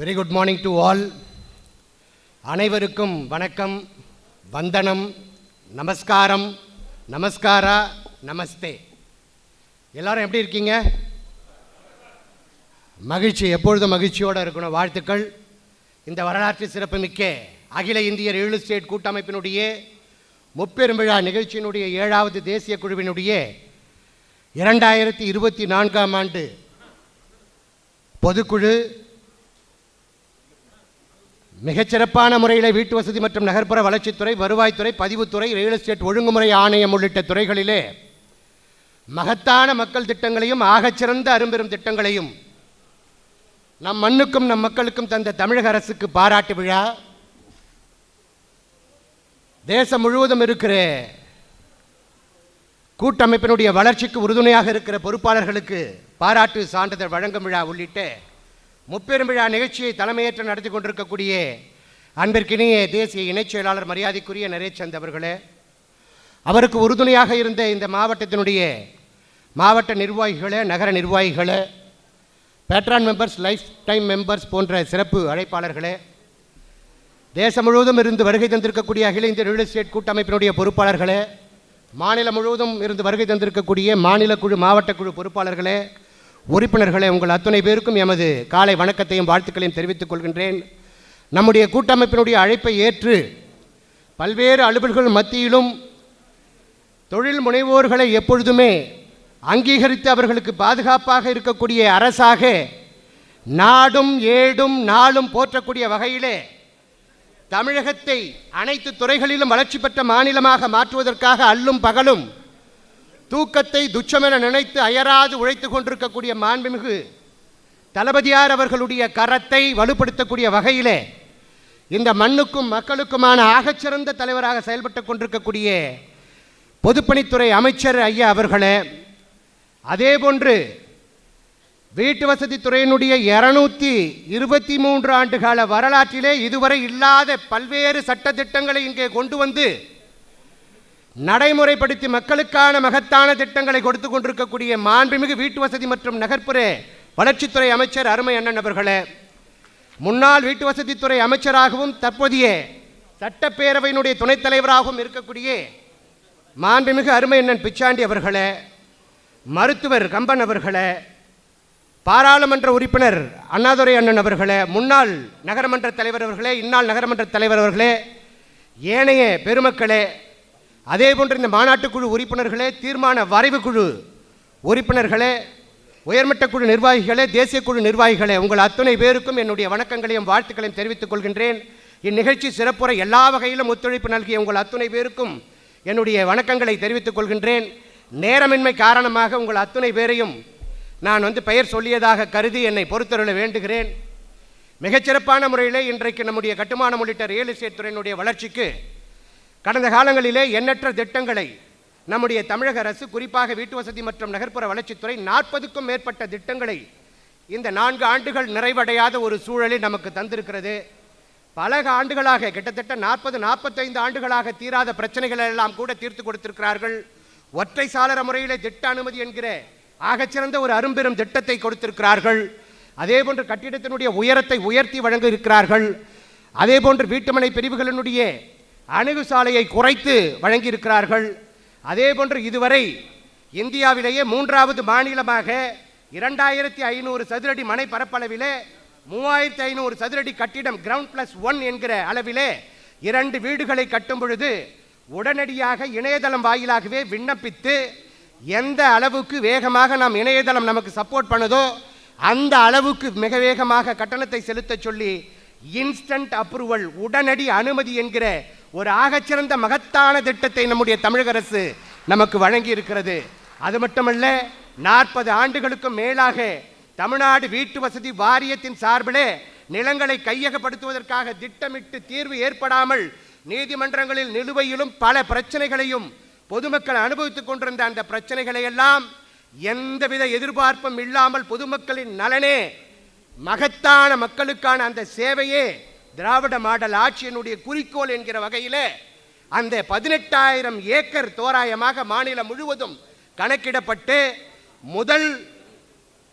Very good morning to all அனைவருக்கும் வணக்கம் வந்தனம் நமஸ்காரம் நமஸ்காரா நமஸ்தே. எல்லாரும் எப்படி இருக்கீங்க? மகிழ்ச்சி எப்பொழுதும் மகிழ்ச்சியோடு இருக்கணும்? வாழ்த்துக்கள். இந்த வரலாற்று சிறப்புமிக்க அகில இந்திய ரியல் எஸ்டேட் கூட்டமைப்பினுடைய முப்பெரும் விழா நிகழ்ச்சியினுடைய ஏழாவது தேசிய குழுவினுடைய இரண்டாயிரத்தி இருபத்தி நான்காம் ஆண்டு பொதுக்குழு மிகச்சிறப்பான முறையில் வீட்டு வசதி மற்றும் நகர்ப்புற வளர்ச்சித்துறை வருவாய்த்துறை பதிவுத்துறை ரியல் எஸ்டேட் ஒழுங்குமுறை ஆணையம் உள்ளிட்ட துறைகளிலே மகத்தான மக்கள் திட்டங்களையும் ஆகச்சிறந்த அரும்பெரும் திட்டங்களையும் நம் மண்ணுக்கும் நம் மக்களுக்கும் தந்த தமிழக அரசுக்கு பாராட்டு விழா. தேசம் முழுவதும் இருக்கிற கூட்டமைப்பினுடைய வளர்ச்சிக்கு உறுதுணையாக இருக்கிற பொறுப்பாளர்களுக்கு பாராட்டு சான்றிதழ் வழங்கும் விழா உள்ளிட்ட முப்பெரும் விழா நிகழ்ச்சியை தலைமையேற்று நடத்தி கொண்டிருக்கக்கூடிய அன்பிற்கினிய தேசிய இணைச் செயலாளர் மரியாதைக்குரிய நரேச்சந்த் அவர்களே அவருக்கு உறுதுணையாக இருந்த இந்த மாவட்டத்தினுடைய மாவட்ட நிர்வாகிகளே நகர நிர்வாகிகளே patron members life time members போன்ற சிறப்பு அழைப்பாளர்களே தேசம் முழுவதும் இருந்து வருகை தந்திருக்கக்கூடிய அகில இந்திய ரியல் எஸ்டேட் கூட்டமைப்பினுடைய பொறுப்பாளர்களே மாநிலம் முழுவதும் இருந்து வருகை தந்திருக்கக்கூடிய மாநில குழு மாவட்ட குழு பொறுப்பாளர்களே உறுப்பினர்களே உங்கள் அத்துணை பேருக்கும் எமது காலை வணக்கத்தையும் வாழ்த்துக்களையும் தெரிவித்துக் கொள்கின்றேன். நம்முடைய கூட்டமைப்பினுடைய அழைப்பை ஏற்று பல்வேறு அலுவல்கள் மத்தியிலும் தொழில் முனைவோர்களை எப்பொழுதுமே அங்கீகரித்து அவர்களுக்கு பாதுகாப்பாக இருக்கக்கூடிய அரசாக நாடும் ஏடும் நாளும் போற்றக்கூடிய வகையிலே தமிழகத்தை அனைத்து துறைகளிலும் வளர்ச்சி பெற்ற மாநிலமாக மாற்றுவதற்காக அல்லும் பகலும் தூக்கத்தை துச்சமென நினைத்து அயராது உழைத்து கொண்டிருக்கக்கூடிய மாண்புமிகு தளபதியார் அவர்களுடைய கரத்தை வலுப்படுத்தக்கூடிய வகையிலே இந்த மண்ணுக்கும் மக்களுக்குமான ஆகச்சிறந்த தலைவராக செயல்பட்டு கொண்டிருக்கக்கூடிய பொதுப்பணித்துறை அமைச்சர் ஐயா அவர்களே அதேபோன்று வீட்டு வசதி துறையினுடைய இருநூத்தி இருபத்தி மூன்று ஆண்டு கால வரலாற்றிலே இதுவரை இல்லாத பல்வேறு சட்டத்திட்டங்களை இங்கே கொண்டு வந்து நடைமுறைப்படுத்தி மக்களுக்கான மகத்தான திட்டங்களை கொடுத்து கொண்டிருக்கக்கூடிய மாண்புமிகு வீட்டு வசதி மற்றும் நகர்ப்புற வளர்ச்சித்துறை அமைச்சர் அருமை அண்ணன் அவர்களே முன்னாள் வீட்டு வசதித்துறை அமைச்சராகவும் தற்போதைய சட்டப்பேரவையினுடைய துணைத் தலைவராகவும் இருக்கக்கூடிய மாண்புமிகு அருமை அண்ணன் பிச்சாண்டி அவர்களே மருத்துவர் கம்பன் அவர்களே பாராளுமன்ற உறுப்பினர் அண்ணாதுரை அண்ணன் அவர்களே முன்னாள் நகரமன்ற தலைவர் அவர்களே இந்நாள் நகரமன்ற தலைவர் அவர்களே ஏனைய பெருமக்களே அதே போன்று இந்த மாநாட்டுக்குழு உறுப்பினர்களே தீர்மான வரைவு குழு உறுப்பினர்களே உயர்மட்ட குழு நிர்வாகிகளே தேசிய குழு நிர்வாகிகளே உங்கள் அத்துணை பேருக்கும் என்னுடைய வணக்கங்களையும் வாழ்த்துக்களையும் தெரிவித்துக் கொள்கின்றேன். இந்நிகழ்ச்சி சிறப்புற எல்லா வகையிலும் ஒத்துழைப்பு நல்கிய உங்கள் அத்துணை பேருக்கும் என்னுடைய வணக்கங்களை தெரிவித்துக் கொள்கின்றேன். நேரமின்மை காரணமாக உங்கள் அத்துணை பேரையும் நான் வந்து பெயர் சொல்லியதாக கருதி என்னை பொறுத்தருள வேண்டுகிறேன். மிகச்சிறப்பான முறையில் இன்றைக்கு நம்முடைய கட்டுமானம் உள்ளிட்ட ரியல் எஸ்டேட் துறையினுடைய வளர்ச்சிக்கு கடந்த காலங்களிலே எண்ணற்ற திட்டங்களை நம்முடைய தமிழக அரசு குறிப்பாக வீட்டு வசதி மற்றும் நகர்ப்புற வளர்ச்சித்துறை நாற்பதுக்கும் மேற்பட்ட திட்டங்களை இந்த நான்கு ஆண்டுகள் நிறைவடையாத ஒரு சூழலை நமக்கு தந்திருக்கிறது. பல ஆண்டுகளாக கிட்டத்தட்ட நாற்பது நாற்பத்தைந்து ஆண்டுகளாக தீராத பிரச்சனைகள் எல்லாம் கூட தீர்த்து கொடுத்திருக்கிறார்கள். ஒற்றை சாளர முறையிலே திட்ட அனுமதி என்கிற ஆகச்சிறந்த ஒரு அரும்பெரும் திட்டத்தை கொடுத்திருக்கிறார்கள். அதே போன்று கட்டிடத்தினுடைய உயரத்தை உயர்த்தி வழங்க இருக்கிறார்கள் அதே போன்று வீட்டுமனை பிரிவுகளினுடைய அணுகுசாலையை குறைத்து வழங்கியிருக்கிறார்கள். அதே போன்று இதுவரை இந்தியாவிலேயே மூன்றாவது மாநிலமாக இரண்டாயிரத்தி ஐநூறு சதுரடி மனை பரப்பளவிலே மூவாயிரத்தி ஐநூறு சதுரடி கட்டிடம் கிரவுண்ட் பிளஸ் ஒன் என்கிற அளவிலே இரண்டு வீடுகளை கட்டும் பொழுது உடனடியாக இணையதளம் வாயிலாகவே விண்ணப்பித்து எந்த அளவுக்கு வேகமாக நாம் இணையதளம் நமக்கு சப்போர்ட் பண்ணுதோ அந்த அளவுக்கு மிக வேகமாக கட்டணத்தை செலுத்த சொல்லி இன்ஸ்டன்ட் அப்ரூவல் உடனடி அனுமதி என்கிற ஒரு ஆகச்சிறந்த மகத்தான திட்டத்தை நம்முடைய தமிழக அரசு நமக்கு வழங்கி இருக்கிறது அது மட்டுமல்ல நாற்பது ஆண்டுகளுக்கும் மேலாக தமிழ்நாடு வீட்டு வசதி வாரியத்தின் சார்பிலே நிலங்களை கையகப்படுத்துவதற்காக திட்டமிட்டு தீர்வு ஏற்படாமல் நீதிமன்றங்களில் நிலுவையிலும் பல பிரச்சனைகளையும் பொதுமக்கள் அனுபவித்துக் கொண்டிருந்த அந்த பிரச்சனைகளை எல்லாம் எந்தவித எதிர்பார்ப்பும் இல்லாமல் பொதுமக்களின் நலனே மகத்தான மக்களுக்கான அந்த சேவையே திராவிட மாடல் ஆட்சியினுடைய குறிக்கோள் என்கிற வகையிலே அந்த பதினெட்டாயிரம் ஏக்கர் தோராயமாக மாநிலம் முழுவதும் கணக்கிடப்பட்டு முதல்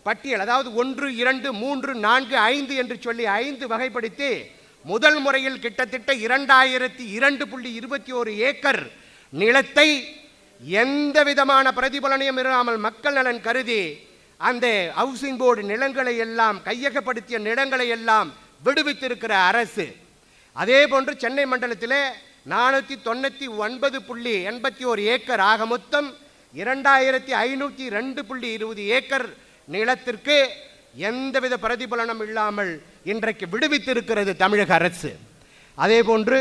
பட்டியல் அதாவது ஒன்று இரண்டு மூன்று நான்கு ஐந்து என்று சொல்லி ஐந்து வகைப்படுத்தி முதல் முறையில் கிட்டத்தட்ட இரண்டாயிரத்தி இரண்டு புள்ளி இருபத்தி ஒரு ஏக்கர் நிலத்தை எந்த விதமான பிரதிபலனையும் இல்லாமல் மக்கள் நலன் கருதி அந்த ஹவுசிங் போர்டு நிலங்களை எல்லாம் கையகப்படுத்திய நிலங்களை எல்லாம் விடுவித்திருக்கிற அரசு. அதே போன்று சென்னை மண்டலத்தில் நானூற்றி தொண்ணூற்றி ஒன்பது புள்ளி எண்பத்தி ஒரு ஏக்கர் ஆக மொத்தம் இரண்டாயிரத்தி ஐநூற்றி ரெண்டு புள்ளி இருபது ஏக்கர் நிலத்திற்கு எந்தவித பிரதிபலனம் இல்லாமல் இன்றைக்கு விடுவித்திருக்கிறது தமிழக அரசு. அதே போன்று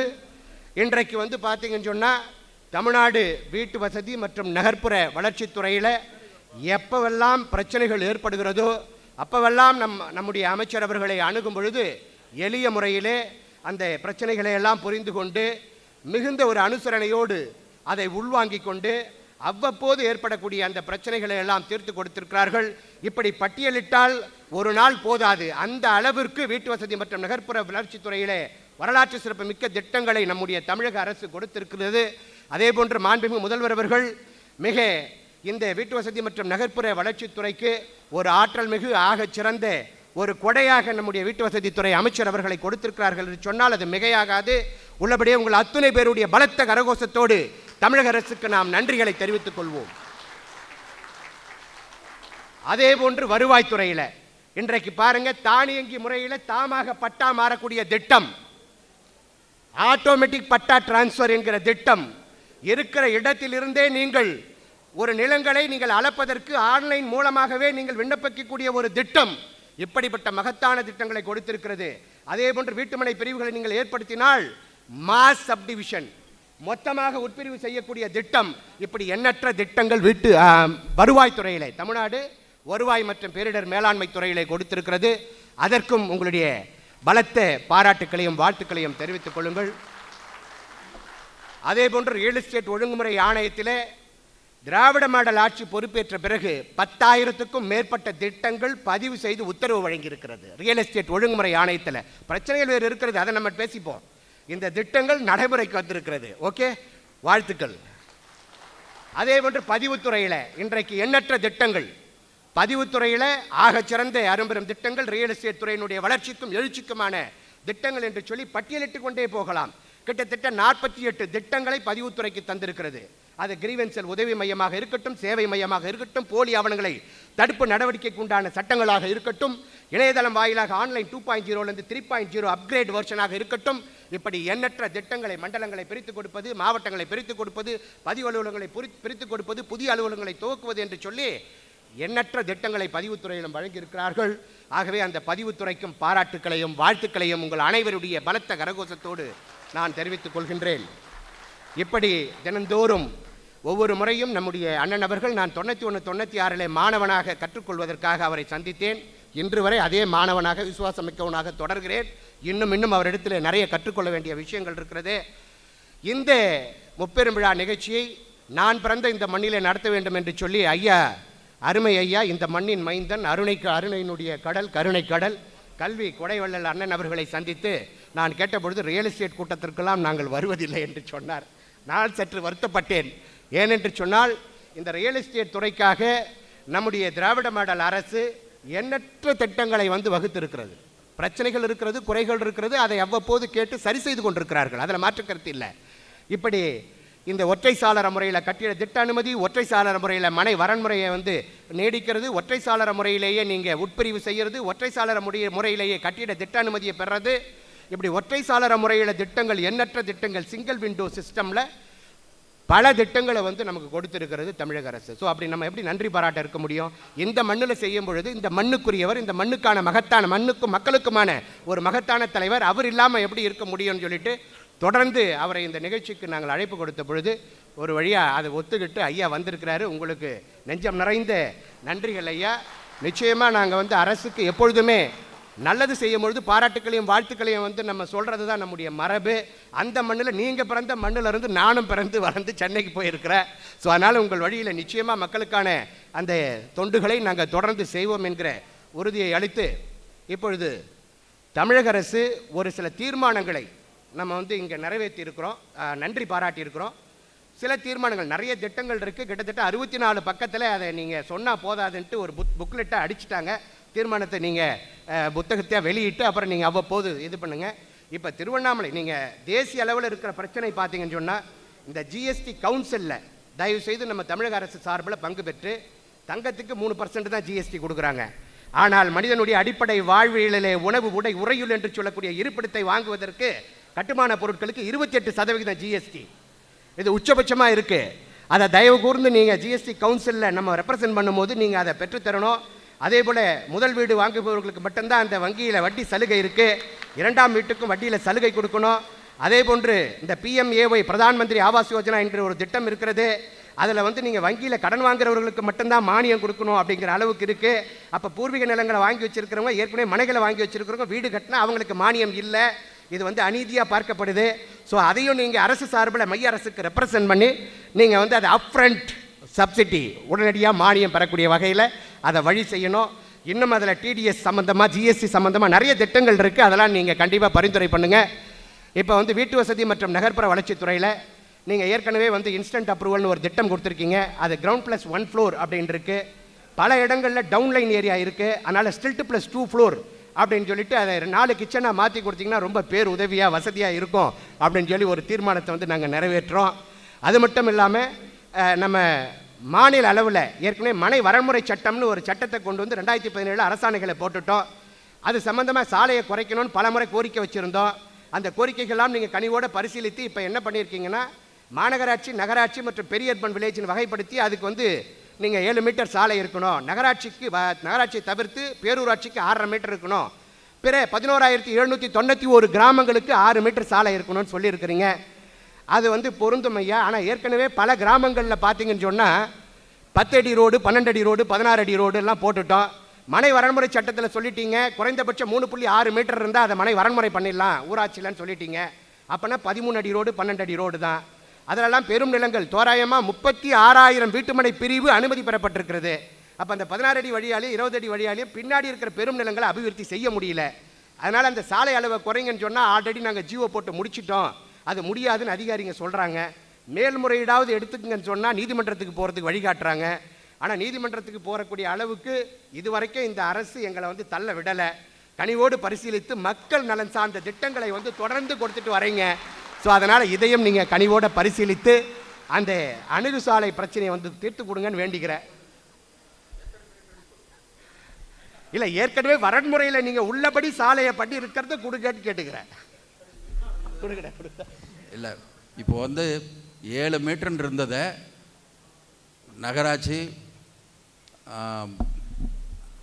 இன்றைக்கு வந்து பார்த்தீங்கன்னு சொன்னால் தமிழ்நாடு வீட்டு வசதி மற்றும் நகர்ப்புற வளர்ச்சித்துறையில் எப்போவெல்லாம் எப்பவெல்லாம் பிரச்சனைகள் ஏற்படுகிறதோ அப்பவெல்லாம் நம் நம்முடைய அமைச்சர் அவர்களை அணுகும் பொழுது எளிய முறையிலே அந்த பிரச்சனைகளை எல்லாம் புரிந்து கொண்டு மிகுந்த ஒரு அனுசரணையோடு அதை உள்வாங்கிக் கொண்டு அவ்வப்போது ஏற்படக்கூடிய அந்த பிரச்சனைகளை எல்லாம் தீர்த்து கொடுத்திருக்கிறார்கள். இப்படி பட்டியலிட்டால் ஒரு நாள் போதாது. அந்த அளவிற்கு வீட்டு வசதி மற்றும் நகர்ப்புற வளர்ச்சித் துறையிலே வரலாற்று சிறப்பு மிக்க திட்டங்களை நம்முடைய தமிழக அரசு கொடுத்திருக்கிறது. அதே போன்று மாண்புமிகு முதல்வர் அவர்கள் மிக இந்த வீட்டு வசதி மற்றும் நகர்ப்புற வளர்ச்சித்துறைக்கு ஒரு ஆற்றல் மிகு ஆகச் சிறந்த ஒரு கொடையாக நம்முடைய வீட்டு வசதித்துறை அமைச்சர் அவர்களை கொடுத்திருக்கிறார்கள் என்று சொன்னால் அது மிகையாகாது. உள்ளபடியே உங்கள் அத்துணை பேருடைய பலத்த கரகோஷத்தோடு தமிழக அரசுக்கு நாம் நன்றிகளை தெரிவித்துக் கொள்வோம். அதே போன்று வருவாய்த்துறையில் இன்றைக்கு பாருங்க தானியங்கி முறையில் தாமாக பட்டா மாறக்கூடிய திட்டம் ஆட்டோமேட்டிக் பட்டா டிரான்ஸ்ஃபர் என்கிற திட்டம் இருக்கிற இடத்திலிருந்தே நீங்கள் ஒரு நிலங்களை நீங்கள் அளப்பதற்கு ஆன்லைன் மூலமாகவே நீங்கள் விண்ணப்பிக்கக்கூடிய ஒரு திட்டம் இப்படிப்பட்ட மகத்தான திட்டங்களை கொடுத்திருக்கிறது. அதே போன்று வீட்டுமனை பிரிவுகளை நீங்கள் ஏற்படுத்தினால் மாஸ் சப்டிவிஷன் மொத்தமாக உட்பிரிவு செய்யக்கூடிய திட்டம் இப்படி எண்ணற்ற திட்டங்கள் வீட்டு வருவாய் துறையிலே தமிழ்நாடு வருவாய் மற்றும் பேரிடர் மேலாண்மை துறையிலே கொடுத்திருக்கிறது. அதற்கும் உங்களுடைய பலத்த பாராட்டுக்களையும் வாழ்த்துக்களையும் தெரிவித்துக் கொள்ளுங்கள். அதே போன்று ரியல் எஸ்டேட் ஒழுங்குமுறை ஆணையத்திலே திராவிட மாடல் ஆட்சி பொறுப்பேற்ற பிறகு பத்தாயிரத்துக்கும் மேற்பட்ட திட்டங்கள் பதிவு செய்து உத்தரவு வழங்கியிருக்கிறது. ரியல் எஸ்டேட் ஒழுங்குமுறை ஆணையத்தில். பிரச்சனைகள் வேறு இருக்கிறது அதை நம்ம பேசிப்போம். இந்த திட்டங்கள் நடைமுறைக்கு வந்திருக்கிறது. ஓகே வாழ்த்துக்கள். அதே போன்று பதிவுத்துறையில் இன்றைக்கு எண்ணற்ற திட்டங்கள். பதிவுத்துறையில் ஆகச்சிறந்த அரும்பெரும் திட்டங்கள் ரியல் எஸ்டேட் துறையினுடைய வளர்ச்சிக்கும் எழுச்சிக்குமான திட்டங்கள் என்று சொல்லி பட்டியலிட்டு கொண்டே போகலாம். கிட்டத்தட்ட நாற்பத்தி எட்டு திட்டங்களை பதிவுத்துறைக்கு தந்திருக்கிறது. அது கிரீவன்சல் உதவி மையமாக இருக்கட்டும் சேவை மையமாக இருக்கட்டும் போலி ஆவணங்களை தடுப்பு நடவடிக்கைக்கு உண்டான சட்டங்களாக இருக்கட்டும் இணையதளம் வாயிலாக ஆன்லைன் டூ பாயிண்ட் ஜீரோலேருந்து த்ரீ பாயிண்ட் ஜீரோ அப்கிரேட் வெர்ஷனாக இருக்கட்டும் இப்படி எண்ணற்ற திட்டங்களை மண்டலங்களை பிரித்துக் கொடுப்பது மாவட்டங்களை பிரித்துக் கொடுப்பது பதிவு அலுவலகங்களை புரி- பிரித்துக் கொடுப்பது புதிய அலுவலகங்களை துவக்குவது என்று சொல்லி எண்ணற்ற திட்டங்களை பதிவுத்துறையிலும் வழங்கியிருக்கிறார்கள். ஆகவே அந்த பதிவுத்துறைக்கும் பாராட்டுக்களையும் வாழ்த்துக்களையும் உங்கள் அனைவருடைய பலத்த கரகோஷத்தோடு நான் தெரிவித்துக் கொள்கின்றேன். இப்படி தினந்தோறும் ஒவ்வொரு முறையும் நம்முடைய அண்ணன் அவர்கள் நான் தொண்ணூற்றி ஒன்று தொண்ணூற்றி ஆறில் மாணவனாக கற்றுக்கொள்வதற்காக அவரை சந்தித்தேன். இன்று வரை அதே மாணவனாக விசுவாசமிக்கவனாக தொடர்கிறேன். இன்னும் இன்னும் அவரிடத்தில் நிறைய கற்றுக்கொள்ள வேண்டிய விஷயங்கள் இருக்கிறது. இந்த முப்பெரும் விழா நிகழ்ச்சியை நான் பிறந்த இந்த மண்ணிலே நடத்த வேண்டும் என்று சொல்லி ஐயா அருமை ஐயா இந்த மண்ணின் மைந்தன் அருணை அருணையினுடைய கடல் கருணை கடல் கல்வி கொடைவள்ளல் அண்ணன் அவர்களை சந்தித்து நான் கேட்டபொழுது ரியல் எஸ்டேட் கூட்டத்திற்கெல்லாம் நாங்கள் வருவதில்லை என்று சொன்னார். நான் சற்று வருத்தப்பட்டேன். ஏனென்று சொன்னால் இந்த ரியல் எஸ்டேட் துறைக்காக நம்முடைய திராவிட மாடல் அரசு எண்ணற்ற திட்டங்களை வந்து வகுத்திருக்கிறது. பிரச்சனைகள் இருக்கிறது குறைகள் இருக்கிறது அதை அவ்வப்போது கேட்டு சரி செய்து கொண்டிருக்கிறார்கள். அதில் மாற்றுக்கருத்து இல்லை. இப்படி இந்த ஒற்றை சாளர முறையில் கட்டிட திட்ட அனுமதி ஒற்றை சாளர முறையில் மனை வரன்முறையை வந்து நீடிக்கிறது ஒற்றை சாளர முறையிலேயே நீங்கள் உட்பிரிவு செய்கிறது ஒற்றை சாளர முறைய முறையிலேயே கட்டிட திட்ட அனுமதியை பெறது இப்படி ஒற்றை சாளர முறையில் திட்டங்கள் எண்ணற்ற திட்டங்கள் சிங்கிள் விண்டோ சிஸ்டமில் பல திட்டங்களை வந்து நமக்கு கொடுத்துருக்கிறது தமிழக அரசு. ஸோ அப்படி நம்ம எப்படி நன்றி பாராட்ட இருக்க முடியும்? இந்த மண்ணில் செய்யும் பொழுது இந்த மண்ணுக்குரியவர் இந்த மண்ணுக்கான மகத்தான மண்ணுக்கும் மக்களுக்குமான ஒரு மகத்தான தலைவர் அவர் இல்லாமல் எப்படி இருக்க முடியும்னு சொல்லிட்டு தொடர்ந்து அவரை இந்த நிகழ்ச்சிக்கு நாங்கள் அழைப்பு கொடுத்த பொழுது ஒரு வழியாக அதை ஒத்துக்கிட்டு ஐயா வந்திருக்கிறாரு. உங்களுக்கு நெஞ்சம் நிறைந்த நன்றிகள் ஐயா. நிச்சயமாக நாங்கள் வந்து அரசுக்கு எப்பொழுதுமே நல்லது செய்யும் பொழுது பாராட்டுக்களையும் வாழ்த்துக்களையும் வந்து நம்ம சொல்கிறது தான் நம்முடைய மரபு. அந்த மண்ணில் நீங்கள் பிறந்த மண்ணிலிருந்து நானும் பிறந்து வளர்ந்து சென்னைக்கு போயிருக்கிறேன் ஸோ அதனால் உங்கள் வழியில் நிச்சயமாக மக்களுக்கான அந்த தொண்டுகளை நாங்கள் தொடர்ந்து செய்வோம் என்கிற உறுதியை அளித்து இப்பொழுது தமிழக அரசு ஒரு சில தீர்மானங்களை நம்ம வந்து இங்கே நிறைவேற்றியிருக்கிறோம். நன்றி பாராட்டியிருக்கிறோம். சில தீர்மானங்கள் நிறைய திட்டங்கள் இருக்குது கிட்டத்தட்ட அறுபத்தி நாலு பக்கத்தில் அதை நீங்கள் சொன்னால் போதாதுன்ட்டு ஒரு புக் புக்லெட்டை அடிச்சிட்டாங்க. தீர்மானத்தை நீங்கள் புத்தகத்தை வெளியிட்டு அப்புறம் நீங்கள் அவ்வப்போது இது பண்ணுங்கள் இப்போ திருவண்ணாமலை நீங்கள் தேசிய அளவில் இருக்கிற பிரச்சனை பார்த்தீங்கன்னு சொன்னால் இந்த ஜிஎஸ்டி கவுன்சிலில் தயவு செய்து நம்ம தமிழக அரசு சார்பில் பங்கு பெற்று தங்கத்துக்கு மூணு பர்சன்ட் தான் ஜிஎஸ்டி கொடுக்குறாங்க. ஆனால் மனிதனுடைய அடிப்படை வாழ்வியலிலே உணவு உடை உறையுள் என்று சொல்லக்கூடிய இருப்பிடத்தை வாங்குவதற்கு கட்டுமான பொருட்களுக்கு இருபத்தி எட்டு சதவிகிதம் ஜிஎஸ்டி இது உச்சபட்சமாக இருக்குது அதை தயவு கூர்ந்து நீங்கள் ஜிஎஸ்டி கவுன்சிலில் நம்ம ரெப்ரசன்ட் பண்ணும்போது நீங்கள் அதை பெற்றுத்தரணும். அதே போல் முதல் வீடு வாங்குபவர்களுக்கு மட்டும்தான் அந்த வங்கியில் வட்டி சலுகை இருக்குது இரண்டாம் வீட்டுக்கும் வட்டியில் சலுகை கொடுக்கணும். அதே போன்று இந்த பிஎம்ஏஒய் பிரதான் மந்திரி ஆவாஸ் யோஜனா என்ற ஒரு திட்டம் இருக்கிறது. அதில் வந்து நீங்கள் வங்கியில் கடன் வாங்குறவர்களுக்கு மட்டும்தான் மானியம் கொடுக்கணும் அப்படிங்கிற அளவுக்கு இருக்குது அப்போ பூர்வீக நிலங்களை வாங்கி வச்சுருக்கிறவங்க ஏற்கனவே மனைகளை வாங்கி வச்சிருக்கிறவங்க வீடு கட்டினா அவங்களுக்கு மானியம் இல்லை. இது வந்து அநீதியாக பார்க்கப்படுது. ஸோ அதையும் நீங்கள் அரசு சார்பில் மைய அரசுக்கு ரெப்ரசன்ட் பண்ணி நீங்கள் வந்து அதை அப்ரண்ட் சப்சிடி உடனடியாக மானியம் பெறக்கூடிய வகையில் அதை வழி செய்யணும். இன்னும் அதில் டிடிஎஸ் சம்மந்தமாக ஜிஎஸ்டி சம்மந்தமாக நிறைய திட்டங்கள் இருக்குது அதெல்லாம் நீங்கள் கண்டிப்பாக பரிந்துரை பண்ணுங்கள் இப்போ வந்து வீட்டு வசதி மற்றும் நகர்ப்புற வளர்ச்சித்துறையில் நீங்கள் ஏற்கனவே வந்து இன்ஸ்டன்ட் அப்ரூவல்னு ஒரு திட்டம் கொடுத்துருக்கீங்க. அது கிரவுண்ட் ப்ளஸ் ஒன் ஃப்ளோர் அப்படின்ருக்கு பல இடங்களில் டவுன்லைன் ஏரியா இருக்குது அதனால் ஸ்டில்ட் ப்ளஸ் டூ ஃப்ளோர் அப்படின்னு சொல்லிட்டு அதை நாலு கிச்சனாக மாற்றி கொடுத்தீங்கன்னா ரொம்ப பேர் உதவியாக வசதியாக இருக்கும் அப்படின்னு சொல்லி ஒரு தீர்மானத்தை வந்து நாங்கள் நிறைவேற்றுறோம். அது மட்டும் இல்லாமல் நம்ம மாநில அளவில் ஏற்கனவே மனை வரன்முறை சட்டம்னு ஒரு சட்டத்தை கொண்டு வந்து ரெண்டாயிரத்தி பதினேழு அரசாணைகளை போட்டுட்டோம். அது சம்மந்தமாக சாலையை குறைக்கணும்னு பலமுறை கோரிக்கை வச்சுருந்தோம். அந்த கோரிக்கைகள்லாம் நீங்கள் கனிவோடு பரிசீலித்து இப்போ என்ன பண்ணியிருக்கீங்கன்னா மாநகராட்சி நகராட்சி மற்றும் பெரிய அர்பன் வில்லேஜ்னு வகைப்படுத்தி அதுக்கு வந்து நீங்கள் ஏழு மீட்டர் சாலை இருக்கணும். நகராட்சிக்கு வ- நகராட்சியை தவிர்த்து பேரூராட்சிக்கு ஆறரை மீட்டர் இருக்கணும். பிற பதினோராயிரத்தி எழுநூற்றி தொண்ணூற்றி ஒரு கிராமங்களுக்கு ஆறு மீட்டர் சாலை இருக்கணும்னு சொல்லியிருக்கிறீங்க. அது வந்து பொருந்தும் ஐயா. ஆனால் ஏற்கனவே பல கிராமங்களில் பார்த்தீங்கன்னு சொன்னால் பத்து அடி ரோடு பன்னெண்டு அடி ரோடு பதினாறு அடி ரோடு எல்லாம் போட்டுட்டோம். மனை வரன்முறை சட்டத்தில் சொல்லிட்டீங்க. குறைந்தபட்சம் மூணு புள்ளி ஆறு மீட்டர் இருந்தால் அதை மனை வரன்முறை பண்ணிடலாம். ஊராட்சியிலன்னு சொல்லிட்டீங்க. அப்போனா பதிமூணு அடி ரோடு பன்னெண்டு அடி ரோடு தான். அதிலெல்லாம் பெரும் நிலங்கள். தோராயமாக முப்பத்தி ஆறாயிரம் வீட்டுமனை பிரிவு அனுமதி பெறப்பட்டிருக்கிறது. அப்போ அந்த பதினாறு அடி வழியாலையும் இருபது அடி வழியாலையும் பின்னாடி இருக்கிற பெரும் நிலங்களை அபிவிருத்தி செய்ய முடியல. அதனால் அந்த சாலை அளவை குறைங்கன்னு சொன்னால் ஆல்ரெடி நாங்கள் ஜீவோ போட்டு முடிச்சிட்டோம். அது முடியாதுன்னு அதிகாரிங்க சொல்கிறாங்க மேல்முறையீடாவது எடுத்துக்கங்கன்னு சொன்னால் நீதிமன்றத்துக்கு போகிறதுக்கு வழிகாட்டுறாங்க. ஆனால் நீதிமன்றத்துக்கு போகக்கூடிய அளவுக்கு இதுவரைக்கும் இந்த அரசு எங்களை வந்து தள்ள விடலை. கனிவோடு பரிசீலித்து மக்கள் நலன் சார்ந்த திட்டங்களை வந்து தொடர்ந்து கொடுத்துட்டு வரீங்க ஸோ அதனால் இதையும் நீங்கள் கனிவோடு பரிசீலித்து அந்த அணுகு சாலை பிரச்சனையை வந்து தீர்த்து கொடுங்கன்னு வேண்டிக்கிறேன். இல்லை ஏற்கனவே வரன்முறையில் நீங்கள் உள்ளபடி சாலையை பண்ணி இருக்கிறத கொடுங்கன்னு கேட்டுக்கிறேன். கொடுக்குறேன் கொடுக்குறேன் இல்லை இப்போ வந்து ஏழு மீட்டர்னு இருந்ததை நகராட்சி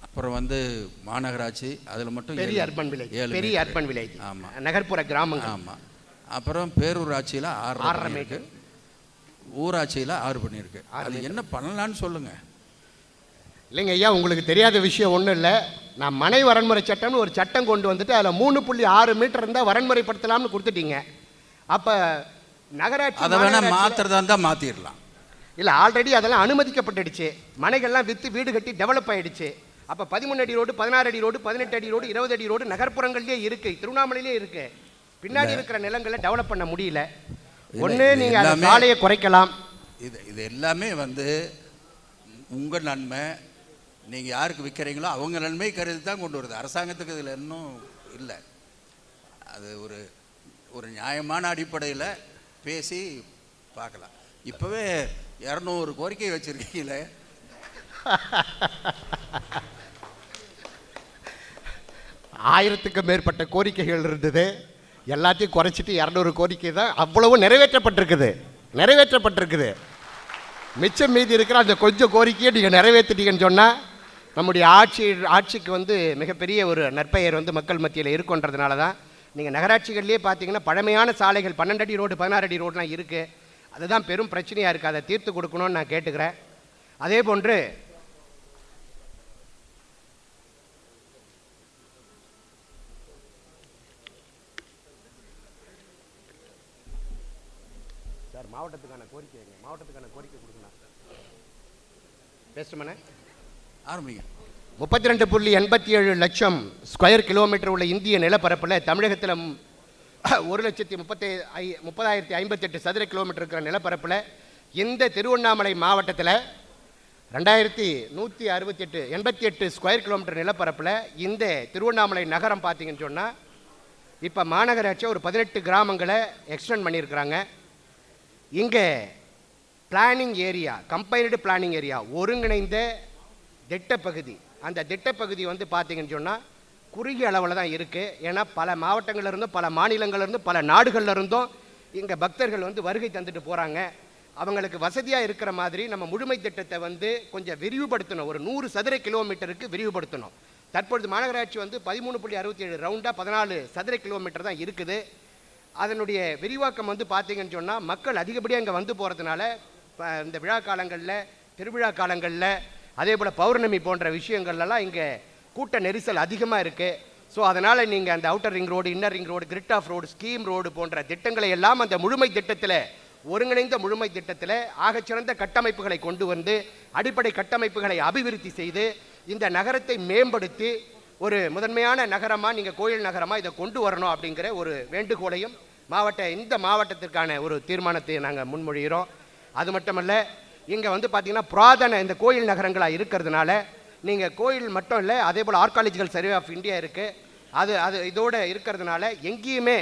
அப்புறம் வந்து மாநகராட்சி அதில் மட்டும் பெரிய அர்பன் வில்லேஜ் பெரிய மீட்டர். அர்பன் வில்லேஜ் ஆமாம் நகர்ப்புற கிராமங்கள். ஆமாம் அப்புறம் பேரூராட்சியில் ஆறு ஆறரை பண்ணியிருக்கு ஊராட்சியில் ஆறு பண்ணியிருக்கு அது என்ன பண்ணலான்னு சொல்லுங்கள் இல்லைங்க ஐயா உங்களுக்கு தெரியாத விஷயம் ஒன்றும் இல்லை. நான் மனை வரன்முறை சட்டம்னு ஒரு சட்டம் கொண்டு வந்துட்டு அதில் மூணு புள்ளி ஆறு மீட்டர் இருந்தால் வரன்முறைப்படுத்தலாம்னு கொடுத்துட்டீங்க. அப்போ நகராட்சி அதை வேணால் மாற்றுறதா இருந்தால் மாற்றிடலாம் இல்லை ஆல்ரெடி அதெல்லாம் அனுமதிக்கப்பட்டுடுச்சு. மனைகள்லாம் விற்று வீடு கட்டி டெவலப் ஆயிடுச்சு. அப்போ பதிமூணு அடி ரோடு பதினாறு அடி ரோடு பதினெட்டு அடி ரோடு இருபது அடி ரோடு நகர்ப்புறங்கள்லேயே இருக்குது திருவண்ணாமலையிலே இருக்குது பின்னாடி இருக்கிற நிலங்களை டெவலப் பண்ண முடியல. ஒன்று நீங்கள் சாலையை குறைக்கலாம். இது இது எல்லாமே வந்து உங்கள் நன்மை நீங்கள் யாருக்கு விற்கிறீங்களோ அவங்க நன்மை கருதி தான் கொண்டு வருது. அரசாங்கத்துக்கு இதில் இன்னும் இல்லை. அது ஒரு ஒரு நியாயமான அடிப்படையில் பேசி பார்க்கலாம். இப்போவே இரநூறு கோரிக்கை வச்சுருக்கீங்களே. ஆயிரத்துக்கு மேற்பட்ட கோரிக்கைகள் இருந்தது. எல்லாத்தையும் குறைச்சிட்டு இரநூறு கோரிக்கை தான் அவ்வளவு நிறைவேற்றப்பட்டிருக்குது. நிறைவேற்றப்பட்டிருக்குது. மிச்சம் மீதி இருக்கிற அந்த கொஞ்சம் கோரிக்கையை நீங்கள் நிறைவேற்றிட்டீங்கன்னு சொன்னால் நம்முடைய ஆட்சி ஆட்சிக்கு வந்து மிகப்பெரிய ஒரு நற்பெயர் வந்து மக்கள் மத்தியில் இருக்குன்றதுனால தான் நீங்கள் நகராட்சிகள்லேயே பார்த்தீங்கன்னா பழமையான சாலைகள் பன்னெண்டு அடி ரோடு பதினாறு அடி ரோடெலாம் இருக்குது அதுதான் பெரும் பிரச்சனையாக இருக்குது அதை தீர்த்து கொடுக்கணும்னு நான் கேட்டுக்கிறேன். அதே போன்று சார் மாவட்டத்துக்கான கோரிக்கை மாவட்டத்துக்கான கோரிக்கை கொடுக்கணும். பேசுமண்ணே ஆரம்பிங்க. முப்பத்தி ரெண்டு புள்ளி எண்பத்தி ஏழு லட்சம் ஸ்கொயர் கிலோமீட்டர் உள்ள இந்திய நிலப்பரப்பில் தமிழகத்தில் ஒரு லட்சத்தி முப்பத்தி ஐ முப்பதாயிரத்தி ஐம்பத்தெட்டு சதுர கிலோமீட்டர் இருக்கிற நிலப்பரப்பில் இந்த திருவண்ணாமலை மாவட்டத்தில் ரெண்டாயிரத்தி நூற்றி அறுபத்தெட்டு எண்பத்தி எட்டு ஸ்கொயர் கிலோமீட்டர் நிலப்பரப்பில் இந்த திருவண்ணாமலை நகரம் பார்த்தீங்கன்னு சொன்னால் இப்போ மாநகராட்சி ஒரு பதினெட்டு கிராமங்களை எக்ஸ்டெண்ட் பண்ணியிருக்கிறாங்க. இங்கே planning area combined planning area ஒருங்கிணைந்த திட்டப்பகுதி. அந்த திட்டப்பகுதி வந்து பார்த்தீங்கன்னு சொன்னால் குறுகிய அளவில் தான் இருக்குது ஏன்னா பல மாவட்டங்கள்லேருந்தும் பல மாநிலங்கள்லேருந்தும் பல நாடுகள்லேருந்தும் இங்கே பக்தர்கள் வந்து வருகை தந்துட்டு போகிறாங்க அவங்களுக்கு வசதியாக இருக்கிற மாதிரி நம்ம முழுமை திட்டத்தை வந்து கொஞ்சம் விரிவுபடுத்தணும். ஒரு நூறு சதுர கிலோமீட்டருக்கு விரிவுபடுத்தணும். தற்பொழுது மாநகராட்சி வந்து பதிமூணு புள்ளி அறுபத்தி ஏழு ரவுண்டாக பதினாலு சதுர கிலோமீட்டர் தான் இருக்குது. அதனுடைய விரிவாக்கம் வந்து பார்த்தீங்கன்னு சொன்னால் மக்கள் அதிகப்படியாக இங்கே வந்து போகிறதுனால இப்போ இந்த விழா காலங்களில் திருவிழா காலங்களில் அதே போல் பௌர்ணமி போன்ற விஷயங்கள்லாம் இங்கே கூட்ட நெரிசல் அதிகமாக இருக்குது ஸோ அதனால் நீங்கள் அந்த outer ring road inner ring road grid of road scheme road போன்ற திட்டங்களை எல்லாம் அந்த முழுமை திட்டத்தில் ஒருங்கிணைந்த முழுமை திட்டத்தில் ஆகச்சிறந்த கட்டமைப்புகளை கொண்டு வந்து அடிப்படை கட்டமைப்புகளை அபிவிருத்தி செய்து இந்த நகரத்தை மேம்படுத்தி ஒரு முதன்மையான நகரமாக நீங்கள் கோயில் நகரமாக இதை கொண்டு வரணும் அப்படிங்கிற ஒரு வேண்டுகோளையும் மாவட்ட இந்த மாவட்டத்திற்கான ஒரு தீர்மானத்தை நாங்கள் முன்மொழிகிறோம். அது மட்டுமல்ல இங்கே வந்து பார்த்தீங்கன்னா புராதன இந்த கோயில் நகரங்களாக இருக்கிறதுனால நீங்கள் கோயில் மட்டும் இல்லை அதே போல் ஆர்காலஜிக்கல் சர்வே ஆஃப் இந்தியா இருக்குது அது அது இதோட இருக்கிறதுனால எங்கேயுமே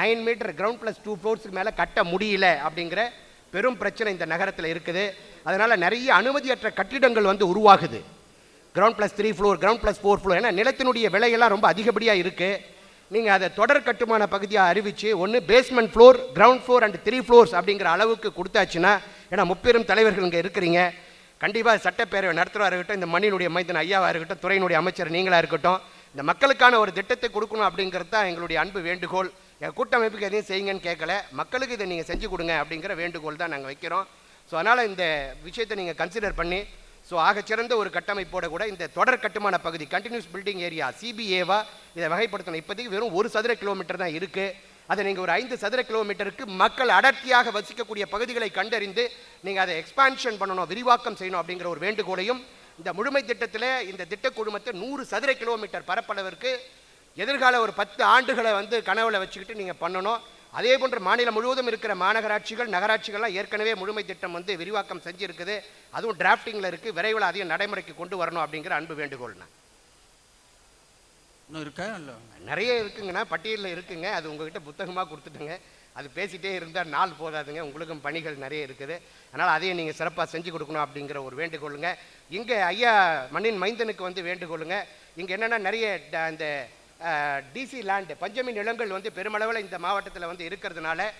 nine meter ground plus two ஃப்ளோர்ஸுக்கு மேலே கட்ட முடியல அப்படிங்கிற பெரும் பிரச்சனை இந்த நகரத்தில் இருக்குது. அதனால் நிறைய அனுமதியற்ற கட்டிடங்கள் வந்து உருவாகுது. Ground plus three floor ground plus four floor ஏன்னா நிலத்தினுடைய விலையெல்லாம் ரொம்ப அதிகப்படியாக இருக்குது நீங்கள் அதை தொடர் கட்டுமான பகுதியாக அறிவித்து ஒன்று basement floor ground floor and three floors அப்படிங்கிற அளவுக்கு கொடுத்தாச்சுன்னா ஏன்னா முப்பெரும் தலைவர்கள் இங்கே இருக்கிறீங்க. கண்டிப்பாக சட்டப்பேரவை நடத்துகிறவா இருக்கட்டும் இந்த மண்ணினுடைய மைந்தன் ஐயாவாக இருக்கட்டும் துறையினுடைய அமைச்சர் நீங்களாக இருக்கட்டும் இந்த மக்களுக்கான ஒரு திட்டத்தை கொடுக்கணும் அப்படிங்கிறது தான் எங்களுடைய அன்பு வேண்டுகோள். எங்கள் கூட்டமைப்புக்கு எதையும் செய்யுங்கன்னு கேட்கல. மக்களுக்கு இதை நீங்கள் செஞ்சு கொடுங்க அப்படிங்கிற வேண்டுகோள் தான் நாங்கள் வைக்கிறோம். ஸோ அதனால் இந்த விஷயத்தை நீங்கள் கன்சிடர் பண்ணி ஸோ ஆகச்சிறந்த ஒரு கட்டமைப்போட கூட இந்த தொடர் கட்டுமான பகுதி கண்டினியூஸ் பில்டிங் ஏரியா சிபிஏவா இதை வகைப்படுத்தணும். இப்போதைக்கு வெறும் ஒரு சதுர கிலோமீட்டர் தான் இருக்குது அதை நீங்கள் ஒரு ஐந்து சதுர கிலோமீட்டருக்கு மக்கள் அடர்த்தியாக வசிக்கக்கூடிய பகுதிகளை கண்டறிந்து நீங்கள் அதை எக்ஸ்பான்ஷன் பண்ணணும் விரிவாக்கம் செய்யணும் அப்படிங்கிற ஒரு வேண்டுகோளையும் இந்த முழுமை திட்டத்தில் இந்த திட்ட குழுமத்தை நூறு சதுர கிலோமீட்டர் பரப்பளவிற்கு எதிர்கால ஒரு பத்து ஆண்டுகளை வந்து கனவுல வச்சுக்கிட்டு நீங்கள் பண்ணணும். அதே போன்று மாநிலம் முழுவதும் இருக்கிற மாநகராட்சிகள் நகராட்சிகள்லாம் ஏற்கனவே முழுமை திட்டம் வந்து விரிவாக்கம் செஞ்சுருக்குது. அதுவும் டிராஃப்டிங்கில் இருக்குது விரைவில் அதையும் நடைமுறைக்கு கொண்டு வரணும் அப்படிங்கிற அன்பு வேண்டுகோள்ண்ணா. இன்னும் இருக்கா? இல்லை. நிறைய இருக்குங்கண்ணா. பட்டியலில் இருக்குங்க. அது உங்ககிட்ட புத்தகமாக கொடுத்துட்டுங்க. அது பேசிகிட்டே இருந்தால் நாள் போதாதுங்க. உங்களுக்கும் பணிகள் நிறைய இருக்குது. அதனால் அதையும் நீங்கள் சிறப்பாக செஞ்சு கொடுக்கணும் அப்படிங்கிற ஒரு வேண்டுகோளுங்க. இங்கே ஐயா மண்ணின் மைந்தனுக்கு வந்து வேண்டுகோளுங்க. இங்கே என்னென்னா நிறைய ட- இந்த டிசி லேண்டு பஞ்சமி நிலங்கள் வந்து பெருமளவில் இந்த மாவட்டத்தில் வந்து இருக்கிறதுனால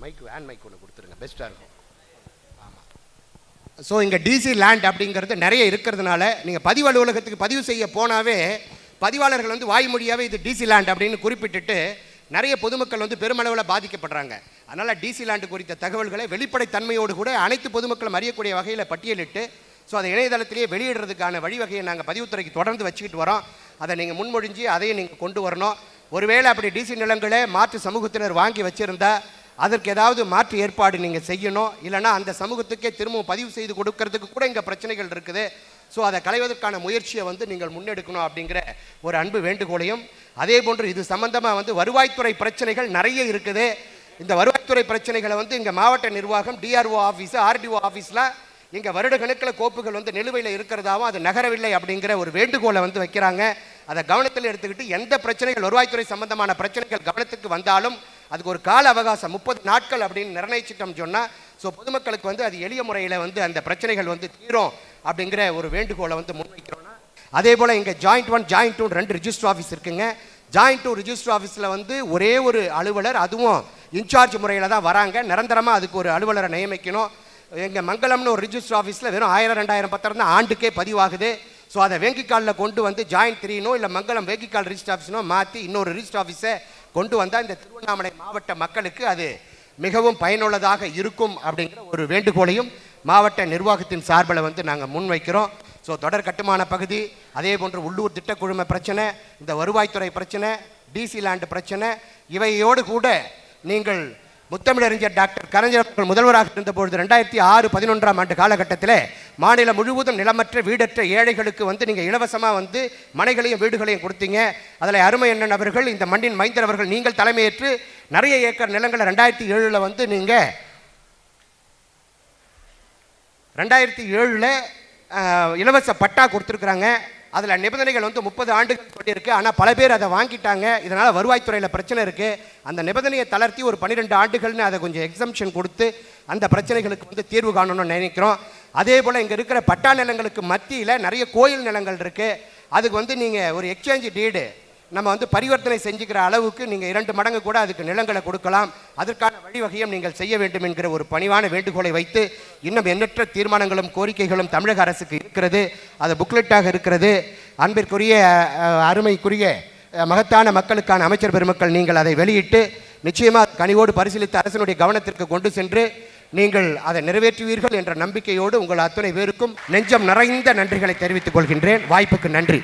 மைக் வேன் மைக் ஒன்று கொடுத்துருங்க. பெஸ்ட்டாக இருக்கும். ஸோ இங்கே டிசி லேண்ட் அப்படிங்கிறது நிறைய இருக்கிறதுனால நீங்கள் பதிவு அலுவலகத்துக்கு பதிவு செய்ய போனாவே பதிவாளர்கள் வந்து வாய்மொழியாகவே இது டிசி லேண்ட் அப்படின்னு குறிப்பிட்டுட்டு நிறைய பொதுமக்கள் வந்து பெருமளவில் பாதிக்கப்படுறாங்க. அதனால் டிசி லேண்டு குறித்த தகவல்களை வெளிப்படைத்தன்மையோடு கூட அனைத்து பொதுமக்களும் அறியக்கூடிய வகையில் பட்டியலிட்டு ஸோ அதை இணையதளத்திலேயே வெளியிடுறதுக்கான வழிவகையை நாங்கள் பதிவுத்துறைக்கு தொடர்ந்து வச்சுக்கிட்டு வரோம். அதை நீங்கள் முன்மொழிஞ்சு அதையும் நீங்கள் கொண்டு வரணும். ஒருவேளை அப்படி டிசி நிலங்களை மாற்று சமூகத்தினர் வாங்கி வச்சுருந்தா அதற்கு ஏதாவது மாற்று ஏற்பாடு நீங்கள் செய்யணும். இல்லைன்னா அந்த சமூகத்துக்கே திரும்பவும் பதிவு செய்து கொடுக்கறதுக்கு கூட இங்கே பிரச்சனைகள் இருக்குது. ஸோ அதை களைவதற்கான முயற்சியை வந்து நீங்கள் முன்னெடுக்கணும் அப்படிங்கிற ஒரு அன்பு வேண்டுகோளையும் அதே போன்று இது சம்பந்தமாக வந்து வருவாய்த்துறை பிரச்சனைகள் நிறைய இருக்குது. இந்த வருவாய்த்துறை பிரச்சனைகளை வந்து இங்கே மாவட்ட நிர்வாகம் டிஆர்ஓ ஆஃபீஸு ஆர்டிஓ ஆஃபீஸில் இங்கே வருடக்கணக்கில் கோப்புகள் வந்து நிலுவையில் இருக்கிறதாவும் அது நகரவில்லை அப்படிங்கிற ஒரு வேண்டுகோளை வந்து வைக்கிறாங்க. அதை கவனத்தில் எடுத்துக்கிட்டு எந்த பிரச்சனைகள் வருவாய்த்துறை சம்பந்தமான பிரச்சனைகள் கவனத்துக்கு வந்தாலும் அதுக்கு ஒரு கால அவகாசம் முப்பது நாட்கள் அப்படின்னு நிர்ணயிச்சிட்டோம் சொன்னால் ஸோ பொதுமக்களுக்கு வந்து அது எளிய முறையில் வந்து அந்த பிரச்சனைகள் வந்து தீரும் அப்படிங்கிற ஒரு வேண்டுகோளை வந்து முன்வைக்கிறோன்னா அதே போல் இங்கே ஜாயிண்ட் ஒன் ஜாயிண்ட் டூ ரெண்டு ரிஜிஸ்டர் ஆஃபீஸ் இருக்குங்க. ஜாயிண்ட் டூ ரிஜிஸ்டர் ஆஃபீஸில் வந்து ஒரே ஒரு அலுவலர் அதுவும் இன்சார்ஜ் முறையில் தான் வராங்க. நிரந்தரமாக அதுக்கு ஒரு அலுவலரை நியமிக்கணும். எங்கள் மங்கலம்னு ஒரு ரிஜிஸ்டர் ஆஃபீஸில் வெறும் ஆயிரம் ரெண்டாயிரம் பத்திரம் தான் ஆண்டுக்கே பதிவாகுது. ஸோ அதை வேங்கிக்காலில் கொண்டு வந்து ஜாயிண்ட் த்ரீனோ இல்லை மங்கலம் வேங்கிக்கால் ரிஜிஸ்டர் ஆஃபீஸ்னோ மாற்றி இன்னொரு ரிஜிஸ்டர் ஆஃபீஸை கொண்டு வந்தால் இந்த திருவண்ணாமலை மாவட்ட மக்களுக்கு அது மிகவும் பயனுள்ளதாக இருக்கும் அப்படிங்கிற ஒரு வேண்டுகோளையும் மாவட்ட நிர்வாகத்தின் சார்பில் வந்து நாங்கள் முன்வைக்கிறோம். ஸோ தொடர் கட்டுமான பகுதி அதே போன்று உள்ளூர் திட்டக்குழும பிரச்சனை இந்த வருவாய்த்துறை பிரச்சனை டிசி லேண்டு பிரச்சனை இவையோடு கூட நீங்கள் முத்தமிழறிஞர் டாக்டர் கலைஞர் அவர்கள் முதல்வராக இருந்தபொழுது ரெண்டாயிரத்தி ஆறு பதினொன்றாம் ஆண்டு காலகட்டத்தில் மாநிலம் முழுவதும் நிலமற்ற வீடற்ற ஏழைகளுக்கு வந்து நீங்கள் இலவசமாக வந்து மனைகளையும் வீடுகளையும் கொடுத்தீங்க. அதில் அருமை அண்ணன் அவர்கள் இந்த மண்ணின் மைந்தர் அவர்கள் நீங்கள் தலைமையேற்று நிறைய ஏக்கர் நிலங்களை ரெண்டாயிரத்தி ஏழில் வந்து நீங்கள் ரெண்டாயிரத்தி ஏழில் இலவச பட்டா கொடுத்துருக்குறாங்க. அதில் நிபந்தனைகள் வந்து முப்பது ஆண்டுகள் சொல்லியிருக்கு. ஆனால் பல பேர் அதை வாங்கிட்டாங்க. இதனால் வருவாய்த்துறையில் பிரச்சனை இருக்குது அந்த நிபந்தனையை தளர்த்தி ஒரு பன்னிரெண்டு ஆண்டுகள்னு அதை கொஞ்சம் எக்ஸம்ஷன் கொடுத்து அந்த பிரச்சனைகளுக்கு வந்து தீர்வு காணணும்னு நினைக்கிறோம். அதே போல் இங்கே இருக்கிற பட்டா நிலங்களுக்கு மத்தியில் நிறைய கோயில் நிலங்கள் இருக்குது அதுக்கு வந்து நீங்கள் ஒரு எக்ஸ்சேஞ்ச் டீடு நம்ம வந்து பரிவர்த்தனை செஞ்சுக்கிற அளவுக்கு நீங்கள் இரண்டு மடங்கு கூட அதுக்கு நிலங்களை கொடுக்கலாம். அதற்கான வழிவகையும் நீங்கள் செய்ய வேண்டும் என்கிற ஒரு பணிவான வேண்டுகோளை வைத்து இன்னும் எண்ணற்ற தீர்மானங்களும் கோரிக்கைகளும் தமிழக அரசுக்கு இருக்கிறது. அது புக்லெட்டாக இருக்கிறது. அன்பிற்குரிய அருமைக்குரிய மகத்தான மக்களுக்கான அமைச்சர் பெருமக்கள் நீங்கள் அதை வெளியிட்டு நிச்சயமாக கனிவோடு பரிசீலித்து அரசனுடைய கவனத்திற்கு கொண்டு சென்று நீங்கள் அதை நிறைவேற்றுவீர்கள் என்ற நம்பிக்கையோடு உங்கள் அத்துணை பேருக்கும் நெஞ்சம் நிறைந்த நன்றிகளை தெரிவித்துக் கொள்கின்றேன். வாய்ப்புக்கு நன்றி.